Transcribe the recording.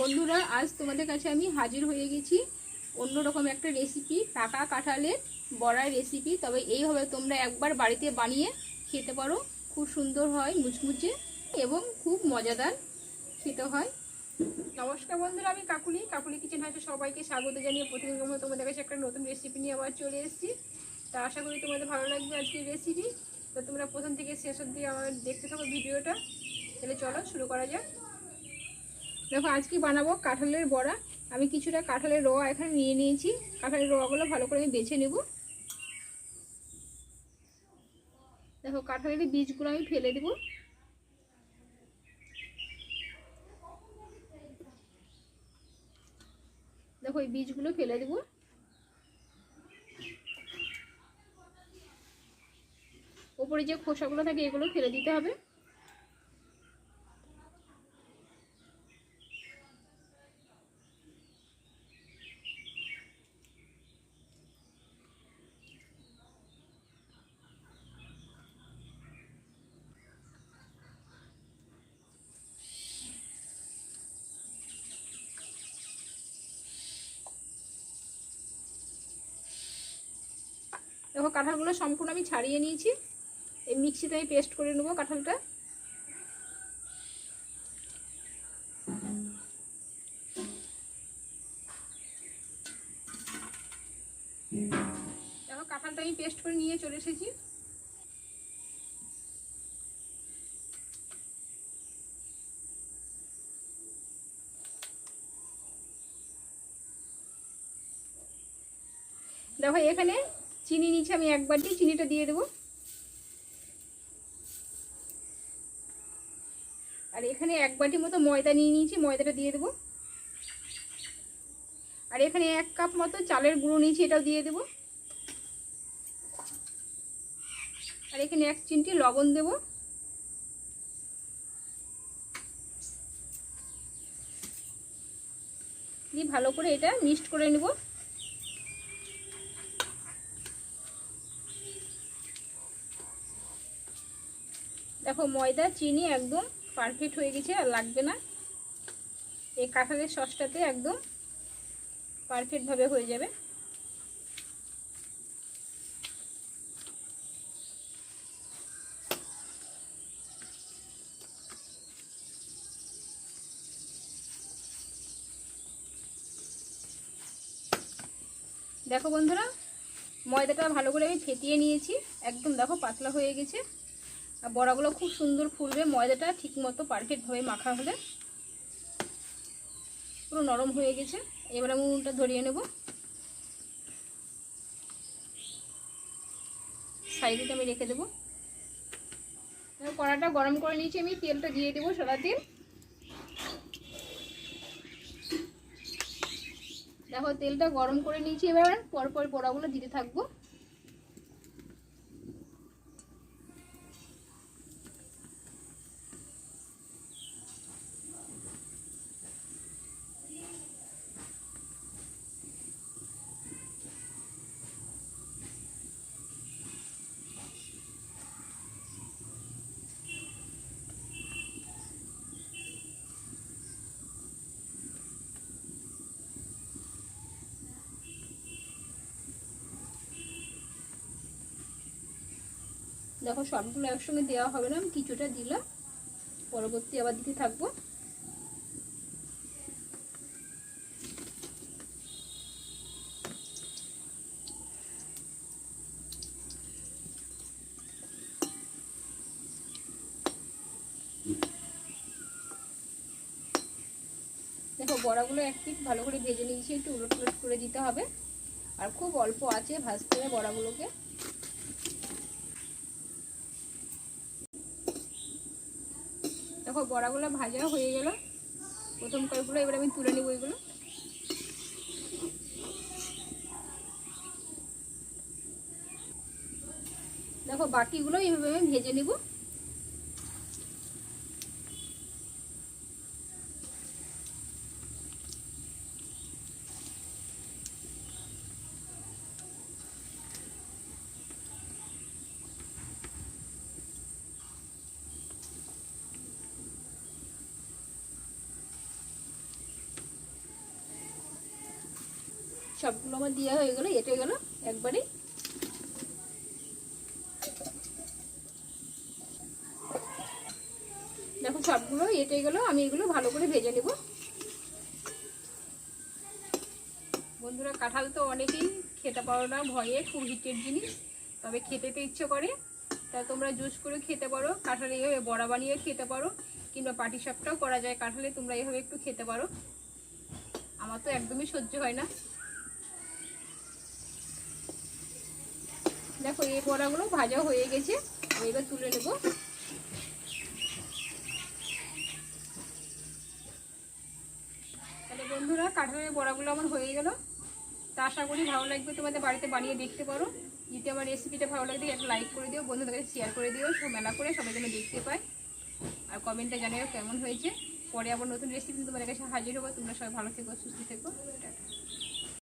বন্ধুরা, আজ তোমাদের কাছে আমি হাজির হয়ে গেছি অন্যরকম একটা রেসিপি টাকা কাঁঠালের বড়ার রেসিপি তবে এইভাবে তোমরা একবার বাড়িতে বানিয়ে খেতে পারো। খুব সুন্দর হয়, মুচমুচে এবং খুব মজাদার খেতে হয়। নমস্কার বন্ধুরা, আমি কাকুলি। কাকুলি কিচেন হাউসে সবাইকে স্বাগত জানিয়ে প্রতিদিন তোমাদের কাছে একটা নতুন রেসিপি নিয়ে আবার চলে এসেছি। তা আশা করি তোমাদের ভালো লাগবে আজকের রেসিপি তো তোমরা প্রথম থেকে শেষ অবধি আমার দেখতে থাকো ভিডিওটা। তাহলে চলো, শুরু করা যাক। দেখো, আজকে বানাবো কাঁঠালের বড়া। আমি কিছুটা কাঁঠালের রোয়া এখানে নিয়ে নিয়েছি। কাঁঠালের রোয়াগুলো ভালো করে আমি বেছে নেব। দেখো, কাঁঠালের বীজগুলো আমি ফেলে দেব। দেখো, এই বীজগুলো ফেলে দেব। ওপরে যে খোসাগুলো থাকে, এগুলো ফেলে দিতে হবে। দেখো কাঁঠালগুলো সম্পূর্ণ আমি ছাড়িয়ে নিয়েছি। এই মিক্সিতে আমি পেস্ট করে নেব কাঁঠালটা। দেখো কাঁঠালটা আমি পেস্ট করে নিয়ে চলে এসেছি। দেখো এখানে চিনি নিচে আমি এক বাটি চিনিটা দিয়ে দেবো। আর এখানে এক বাটি মতো ময়দা নিয়ে নিয়েছি, ময়দাটা দিয়ে দেবো। আর এখানে এক কাপ মতো চালের গুঁড়ো নিয়েছি, এটাও দিয়ে দেবো। আর এখানে এক চিমটি লবণ দেব। দিয়ে ভালো করে এটা মিক্সড করে নেব। দেখো, ময়দা, চিনি একদম পারফেক্ট হয়ে গেছে আর লাগবে না। এই কাঁঠালের সসটাতে একদম পারফেক্টভাবে হয়ে যাবে। দেখো বন্ধুরা, ময়দাটা ভালো করে আমি ফেটিয়ে নিয়েছি। একদম দেখো পাতলা হয়ে গেছে। আর বড়াগুলো খুব সুন্দর ফুলবে, ময়দাটা ঠিক মতো পারফেক্টভাবে মাখা হলে। পুরো নরম হয়ে গেছে। এবার আমি উনুনটা ধরিয়ে নেব। সাইডে আমি রেখে দেবো। কড়াটা গরম করে নিয়েছি, আমি তেলটা দিয়ে দেবো সাদা তেল দেখো, তেলটা গরম করে নিয়েছি, এবার পরপর বড়াগুলো দিতে থাকব। দেখো সবগুলো একসঙ্গে দেওয়া হবে না কিছুটা দিলাম। পরবর্তী আবার দিতে থাকব। দেখো বড়াগুলো এক পিট ভালো করে ভেজে নিয়েছি, একটু উলট উলট করে দিতে হবে। আর খুব অল্প আছে ভাজতে হবে বড়াগুলোকে। দেখো বড়াগুলো ভাজা হয়ে গেল। প্রথম কয়েকগুলো, এবার আমি তুলে নেব এগুলো। দেখো বাকিগুলো এইভাবে আমি ভেজে নেব। সবগুলো আমার দেওয়া হয়ে গেলো, এটে গেলো, একবারে। দেখো সবগুলো, এটে গেলো, আমি এগুলো ভালো করে ভেজে নেব। বন্ধুরা, কাঁঠাল তো অনেকেই খেতে পারো না, ভয়ে, খুব হিটের জিনিস, তবে খেতে তো ইচ্ছে করে। তা তোমরা জুস করে খেতে পারো, কাঁঠালে এইভাবে বড়া বানিয়ে খেতে পারো, কিংবা পাটি সাপটাও করা যায়, কাঁঠালে তোমরা এইভাবে একটু খেতে পারো। আমার তো একদমই সহ্য হয় না। দেখো, এই বড়াগুলো ভাজা হয়ে গেছে। আমি এবার তুলে নেব। তাহলে বন্ধুরা, কাঁঠালের বড়াগুলো আমার হয়ে গেল। তা আশা করি ভালো লাগবে তোমাদের বাড়িতে বানিয়ে দেখতে পারো। যদি আমার রেসিপিটা ভালো লাগবে একটা লাইক করে দিও, বন্ধুদের কাছে শেয়ার করে দিও, সব মেলা করে সবাই যেন দেখতে পায়। আর কমেন্টে জানিও কেমন হয়েছে। পরে আবার নতুন রেসিপি তোমাদের কাছে হাজির হব। তোমরা সবাই ভালো থেকো, সুস্থ থেকো।